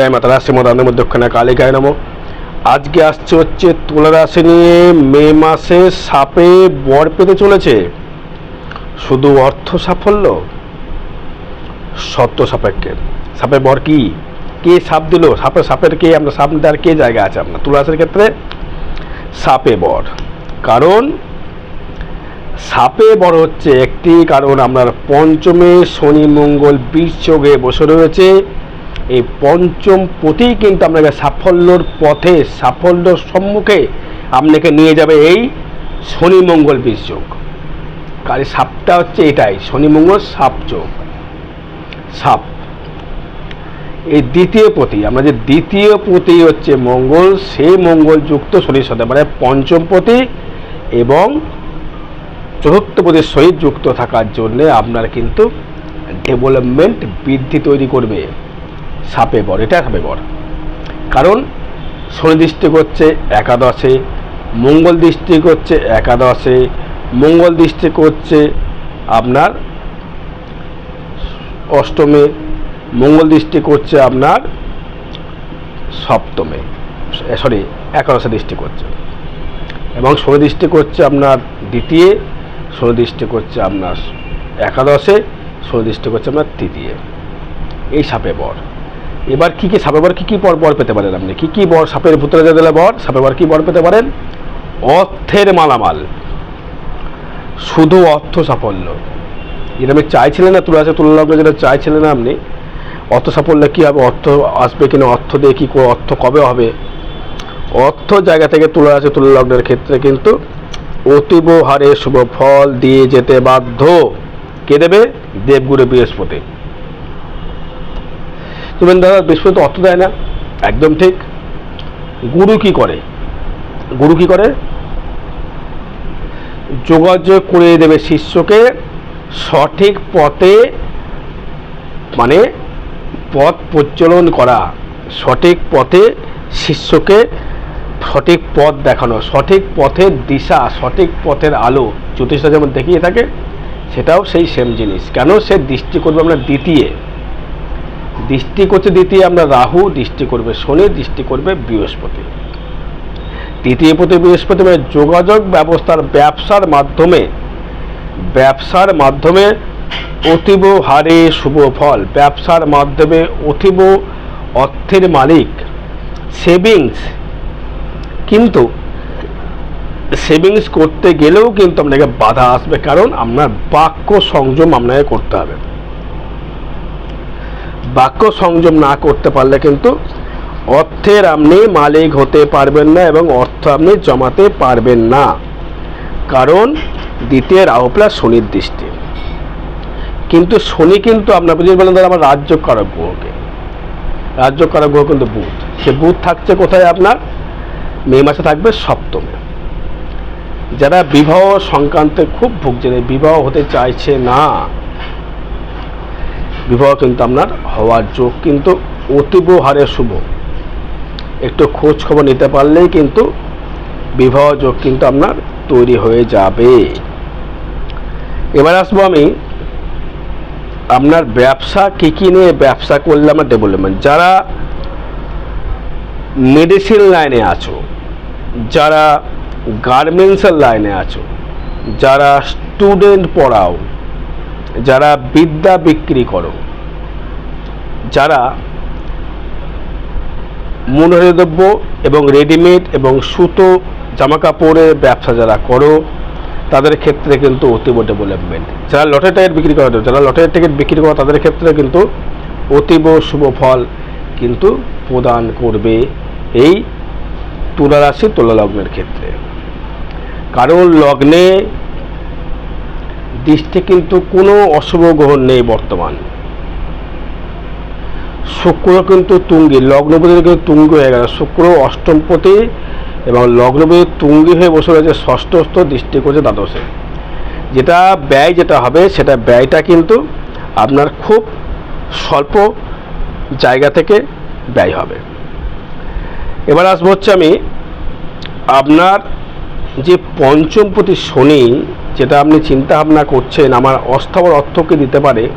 জয় মাতা রাশি মদানের মধ্যখানে কালিকায় নম। আজকে আসছে হচ্ছে তুলা রাশি নিয়ে মে মাসে সাপে বর পেতে চলেছে। শুধু অর্থ সাফল্য? সত্য সাপেক্ষে। সাপের বর কি? কে সাপ দিল? সাপের সাপের কে? আপনার সাপ দেওয়ার কে জায়গা আছে আপনার? তুলা রাশির ক্ষেত্রে সাপে বর। কারণ সাপে বড় হচ্ছে একটি, কারণ আপনার পঞ্চমে শনি মঙ্গল বীজ যোগে বসে রয়েছে। এই পঞ্চম পতি কিন্তু আপনাকে সাফল্যর পথে, সাফল্যর সম্মুখে আপনাকে নিয়ে যাবে এই শনি মঙ্গল যোগ। কারণ সাপটা হচ্ছে এটাই, শনি মঙ্গল, সাপ যোগ। সাপ। এই দ্বিতীয় পতি আমরা যে দ্বিতীয় পতি হচ্ছে মঙ্গল সে মঙ্গল যুক্ত শনির সাথে মানে পঞ্চম পতি এবং চতুর্থ পদের সহিত যুক্ত থাকার জন্যে আপনার কিন্তু ডেভেলপমেন্ট বৃদ্ধি তৈরি করবে। সাপে বর, এটা সাপে বর। কারণ শনি দৃষ্টি করছে একাদশে, মঙ্গল দৃষ্টি করছে একাদশে, মঙ্গল দৃষ্টি করছে আপনার অষ্টমে, মঙ্গল দৃষ্টি করছে আপনার সপ্তমে সরি, একাদশে দৃষ্টি করছে। এবং শনি দৃষ্টি করছে আপনার দ্বিতীয়, শনি দৃষ্টি করছে আপনার একাদশে, শনি দৃষ্টি করছে আপনার তৃতীয়। এই সাপে বর। এবার কী কী সাপে বর, কী কী বর পেতে পারেন আপনি? কী কী বর সাপের ভূতরে দিলে বর? সাপে বর কী বর পেতে পারেন? অর্থের মালামাল। শুধু অর্থ সাফল্য। যেটা আপনি চাইছিলেন না তুলে আছে তুলনালগ্ন যেটা চাইছিলেন না আপনি। অর্থ সাফল্য কী হবে? অর্থ আসবে কিনা? অর্থ দিয়ে কী অর্থ কবে হবে? অর্থ জায়গা থেকে তুলে আছে তুললগ্নের ক্ষেত্রে কিন্তু অতীব হারে শুভ ফল দিয়ে যেতে বাধ্য। কে দেবে? দেবগুরু বৃহস্পতি। তুমি দাদা বৃহস্পতি অর্থ দেয় না। একদম ঠিক। গুরু কি করে? গুরু কি করে? যোগাযোগ করে দেবে শিষ্যকে সঠিক পথে মানে পথ প্রচলন করা। সঠিক পথে শিষ্যকে সঠিক পথ দেখানো, সঠিক পথের দিশা, সঠিক পথের আলো জ্যোতিষটা যেমন দেখিয়ে থাকে। সেটাও সেই সেম জিনিস। কেন সে দৃষ্টি করবে আমরা দ্বিতীয়? দৃষ্টি করছে দ্বিতীয়, আমরা রাহু, দৃষ্টি করবে শনি, দৃষ্টি করবে বৃহস্পতি। তৃতীয় প্রতি বৃহস্পতি মানে যোগাযোগ ব্যবস্থার ব্যবসার মাধ্যমে ব্যবসার মাধ্যমে অতীব হারে শুভ ফল, ব্যবসার মাধ্যমে অতীব অর্থের মালিক, সেভিংস। কিন্তু সেভিংস করতে গেলেও কিন্তু আপনাকে বাধা আসবে, কারণ আপনার বাক্য সংযম আপনাকে করতে হবে। বাক্য সংযম না করতে পারলে কিন্তু অর্থের আপনি মালিক হতে পারবেন না এবং অর্থ আপনি জমাতে পারবেন না। কারণ দ্বিতীয় রাহু প্লাস শনির দৃষ্টি। কিন্তু শনি কিন্তু আপনার বুঝতে পারলেন আমার রাজ্য কারক গ্রহকে রাজ্য কারক গ্রহ কিন্তু বুধ। সে বুধ থাকছে কোথায় আপনার? মে মাসে থাকবে সপ্তমে। যারা বিবাহ সংক্রান্তে খুব ভুগছে বিবাহ হতে চাইছে না বিবাহ কিন্তু আপনার হওয়ার যোগ কিন্তু অতীব হারে শুভ। একটু খোঁজ খবর নিতে পারলেই কিন্তু বিবাহ যোগ কিন্তু আপনার তৈরি হয়ে যাবে। এবার আসব আমি আপনার ব্যবসা কী কী নিয়ে ব্যবসা করলে আমার ডেভেলপমেন্ট যারা মেডিসিন লাইনে আছো, যারা গার্মেন্টসের লাইনে আছো, যারা স্টুডেন্ট পড়াও যারা বিদ্যা বিক্রি করো, যারা মনোহরদ্রব্য এবং রেডিমেড এবং সুতো জামা কাপড়ের ব্যবসা যারা করো, তাদের ক্ষেত্রে কিন্তু অতীব ডেভেলপমেন্ট যারা লটারি টিকিট বিক্রি করে যারা লটারি টিকিট বিক্রি করো, তাদের ক্ষেত্রে কিন্তু অতীব শুভ ফল কিন্তু প্রদান করবে এই তুলা রাশি, তুলা লগ্নের ক্ষেত্রে। কারণ লগ্নে দৃষ্টি কিন্তু কোনো অশুভ গ্রহণ নেই বর্তমান। শুক্র কিন্তু তুঙ্গি, লগ্নপতি কিন্তু তুঙ্গি হয়ে গেল শুক্র অষ্টমপতি এবং লগ্নপতি তুঙ্গি হয়ে বসে রয়েছে ষষ্ঠস্থ দৃষ্টি করছে দ্বাদশে। যেটা ব্যয় যেটা হবে, সেটা ব্যয়টা কিন্তু আপনার খুব স্বল্প জায়গা থেকে ব্যয় হবে। এবার আসব হচ্ছে আমি আপনার যে পঞ্চমপতি শনি যেটা আপনি চিন্তা ভাবনা করছেন, আমার অস্থাবর অর্থকে দিতে পারে?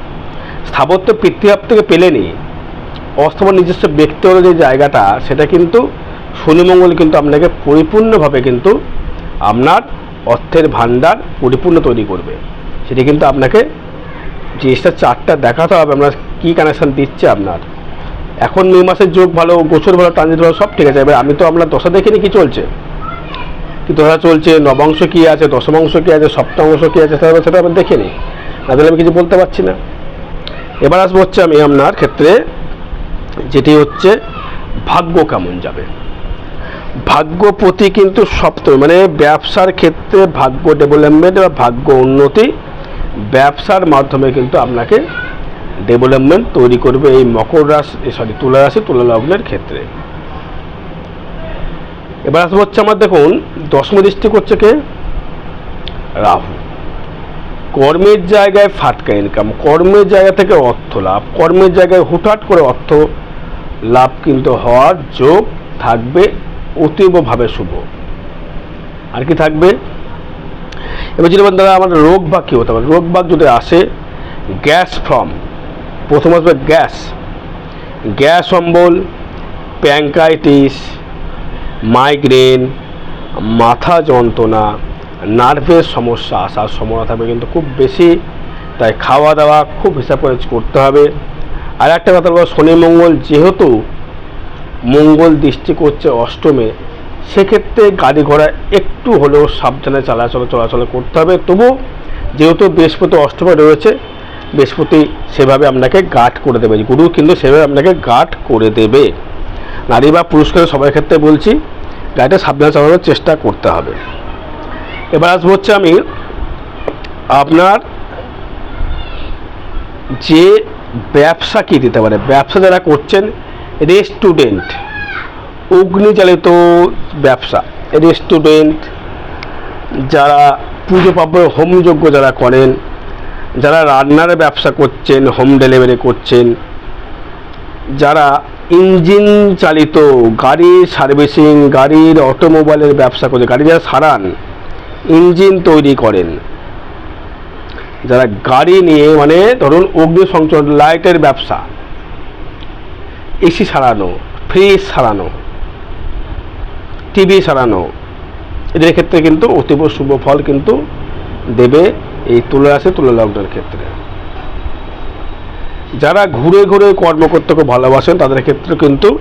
স্থাবত্য পিতৃভাব থেকে পেলেনি। অথবা নিজস্ব ব্যক্তিগত যে জায়গাটা, সেটা কিন্তু শনি মঙ্গল কিন্তু আপনাকে পরিপূর্ণভাবে কিন্তু আপনার অর্থের ভাণ্ডার পরিপূর্ণ তৈরি করবে। সেটি কিন্তু আপনাকে জিনিসটা চারটা দেখাতে হবে আপনার কী কানেকশান দিচ্ছে আপনার। এখন মে মাসের যোগ ভালো, গোচর ভালো ট্রানজিট ভালো, সব ঠিক আছে। এবার আমি তো আপনার দশা দেখিনি কী চলছে। কি দশা চলছে নবাংশ কী আছে দশমাংশ কী আছে সপ্তাংশ কী আছে, সেটা সেটা আমি দেখিনি। না দিলে আমি কিছু বলতে পারছি না। এবার আসব হচ্ছে আমি আপনার ক্ষেত্রে, যেটি হচ্ছে ভাগ্য কেমন যাবে। ভাগ্যপতি কিন্তু সপ্তম মানে ব্যবসার ক্ষেত্রে ভাগ্য ডেভেলপমেন্ট বা ভাগ্য উন্নতি, ব্যবসার মাধ্যমে কিন্তু আপনাকে ডেভেলপমেন্ট তৈরি করবে এই মকর রাশি সরি তুলা রাশি, তুলা লগ্নের ক্ষেত্রে। এবার আসব হচ্ছে আমার দেখুন দশম দৃষ্টি করছে কে? রাহু। কর্মের জায়গায় ফাটকা ইনকাম কর্মের জায়গা থেকে অর্থ লাভ, কর্মের জায়গায় হুটহাট করে অর্থ লাভ কিন্তু হওয়ার যোগ থাকবে অতীবভাবে শুভ। আর কি থাকবে? এবার যদি দাদা আমার রোগ ভাগ কী হতে পারে? রোগ ভাগ যদি আসে, গ্যাস ফর্ম, প্রথম আসবে গ্যাস। গ্যাস অম্বল, প্যাঙ্কাইটিস, মাইগ্রেন মাথা যন্ত্রণা, নার্ভের সমস্যা আসার সম্ভাবনা থাকবে কিন্তু খুব বেশি। তাই খাওয়া দাওয়া খুব হিসাব করে করতে হবে। আর একটা কথা বলব, শনি, মঙ্গল যেহেতু মঙ্গল দৃষ্টি করছে অষ্টমে, সেক্ষেত্রে গাড়ি ঘোড়া একটু হলেও সাবধানে চলাচল চলাচল করতে হবে। তবু যেহেতু বৃহস্পতি অষ্টমে রয়েছে, বৃহস্পতি সেভাবে আপনাকে গার্ড করে দেবে। গুরু কিন্তু সেভাবে আপনাকে গার্ড করে দেবে। নারী বা পুরুষকে সবার ক্ষেত্রে বলছি গাড়িটা সাবধানে চালানোর চেষ্টা করতে হবে। এবার আসব হচ্ছে আমি আপনার যে ব্যবসা কী দিতে পারে, ব্যবসা যারা করছেন রেস্টুরেন্ট অগ্নিচালিত ব্যবসা রেস্টুরেন্ট যারা পুজো পার্ব হোমযজ্ঞ যারা করেন, যারা রান্নার ব্যবসা করছেন, হোম ডেলিভারি করছেন, যারা ইঞ্জিন চালিত গাড়ির সার্ভিসিং গাড়ির অটোমোবাইলের ব্যবসা করে গাড়ি যারা সারান, ইঞ্জিন তৈরি করেন। যারা গাড়ি নিয়ে মানে ধরুন অগ্নি সংযোগ লাইটের ব্যবসা, এসি সারানো, ফ্রিজ সারানো, টিভি সারানো, এদের ক্ষেত্রে কিন্তু অতীব শুভ ফল কিন্তু দেবে এই তুলা আছে তুলা লগ্নের ক্ষেত্রে। যারা ঘুরে ঘুরে কর্ম করতে খুব ভালোবাসেন, তাদের ক্ষেত্রে কিন্তু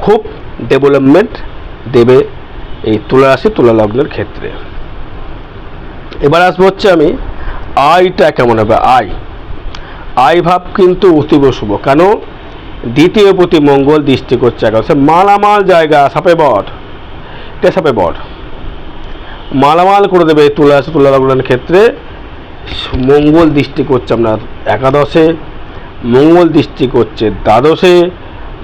খুব ডেভেলপমেন্ট দেবে এই তুলা রাশি তুলা লগ্নের ক্ষেত্রে। এবার আসব হচ্ছে আমি, আয়টা কেমন হবে? আয়। আয় ভাব কিন্তু অতীব শুভ। কেন? দ্বিতীয় প্রতি মঙ্গল দৃষ্টি করছে একাদশে মালামাল জায়গা, সাপে বট। এটা সাপে বট? মালামাল করে দেবে তুলা তুলা লগ্নের ক্ষেত্রে। মঙ্গল দৃষ্টি করছে আপনার একাদশে। মঙ্গল দৃষ্টি করছে দ্বাদশে,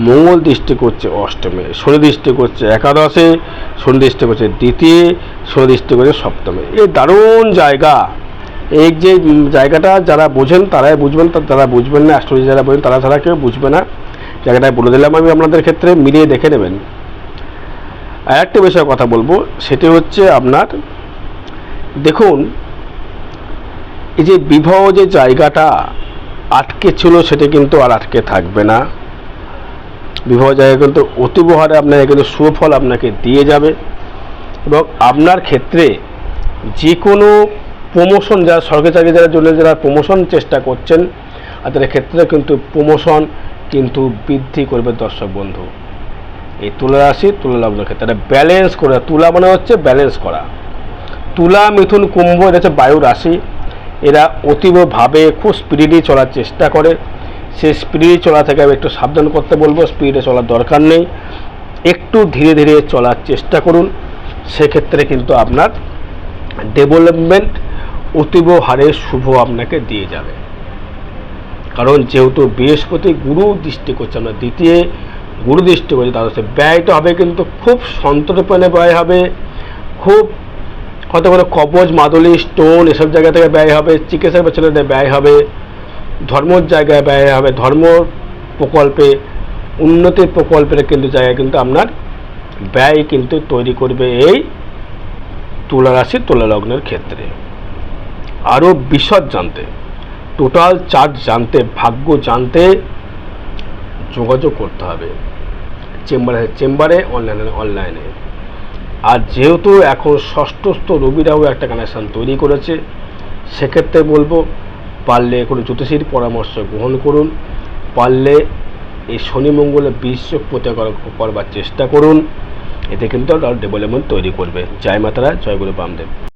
মঙ্গল দৃষ্টি করছে অষ্টমে, শনি দৃষ্টি করছে একাদশে, শনি দৃষ্টি করছে দ্বিতীয়, শনি দৃষ্টি করছে সপ্তমে। এই দারুণ জায়গা। এই যে জায়গাটা যারা বোঝেন তারাই বুঝবেন যারা বুঝবেন না অ্যাস্ট্রোলজি যারা বোঝেন তারা ছাড়া কেউ বুঝবে না। জায়গাটায় বলে দিলাম আমি আপনাদের ক্ষেত্রে, মিলিয়ে দেখে নেবেন। আর একটা বিষয়ে কথা বলব, সেটি হচ্ছে আপনার, দেখুন, এই যে বিবাহ যে জায়গাটা আটকে ছিল সেটা কিন্তু আর আটকে থাকবে না। বিবাহ জায়গা কিন্তু অতিবহারে আপনাকে কিন্তু সুফল আপনাকে দিয়ে যাবে। এবং আপনার ক্ষেত্রে যে কোনো প্রমোশন যারা, সরকারি চাকরি যারা জন্য যারা প্রমোশন চেষ্টা করছেন তাদের ক্ষেত্রে কিন্তু প্রমোশন কিন্তু বৃদ্ধি করবে দর্শক বন্ধু। এই তুলা রাশি, তুলা লগ্নের ক্ষেত্রে ব্যালেন্স করা। তুলা মানে হচ্ছে ব্যালেন্স করা। তুলা, মিথুন, কুম্ভ, এটা হচ্ছে বায়ু রাশি। এরা অতীবভাবে খুব স্পিডে চলার চেষ্টা করে। সে স্পিডে চলা থেকে আমি একটু সাবধান করতে বলব স্পিডে চলার দরকার নেই। একটু ধীরে ধীরে চলার চেষ্টা করুন। সেক্ষেত্রে কিন্তু আপনার ডেভেলপমেন্ট অতীব হারে শুভ আপনাকে দিয়ে যাবে। কারণ যেহেতু বৃহস্পতি গুরু দৃষ্টি করছে আমরা দ্বিতীয় গুরু দৃষ্টি করছে তাদের ব্যয়টা হবে কিন্তু খুব সন্তর্পণে ব্যয় হবে। খুব হয়তো কোনো কবজ, মাদুলি স্টোন এসব জায়গা থেকে ব্যয় হবে চিকিৎসার পেছনে ব্যয় হবে, ধর্মর জায়গায় ব্যয় হবে, ধর্ম প্রকল্পে, উন্নতির প্রকল্পের কিন্তু জায়গায় কিন্তু আপনার ব্যয় কিন্তু তৈরি করবে এই তুলা রাশি তুলা লগ্নের ক্ষেত্রে। আরও বিশদ জানতে টোটাল চার্ট জানতে, ভাগ্য জানতে যোগাযোগ করতে হবে। চেম্বারে চেম্বারে অনলাইনে অনলাইনে আর যেহেতু এখন ষষ্ঠস্থ রবিরাও একটা কানেকশান তৈরি করেছে, সেক্ষেত্রে বলব, পারলে কোনো জ্যোতিষীর পরামর্শ গ্রহণ করুন, পারলে এই শনি মঙ্গলে বিশ্ব প্রত্যয় করবার চেষ্টা করুন, এতে কিন্তু ডেভেলপমেন্ট তৈরি করবে। জয় মাতারা, জয় গুরু বামদেব।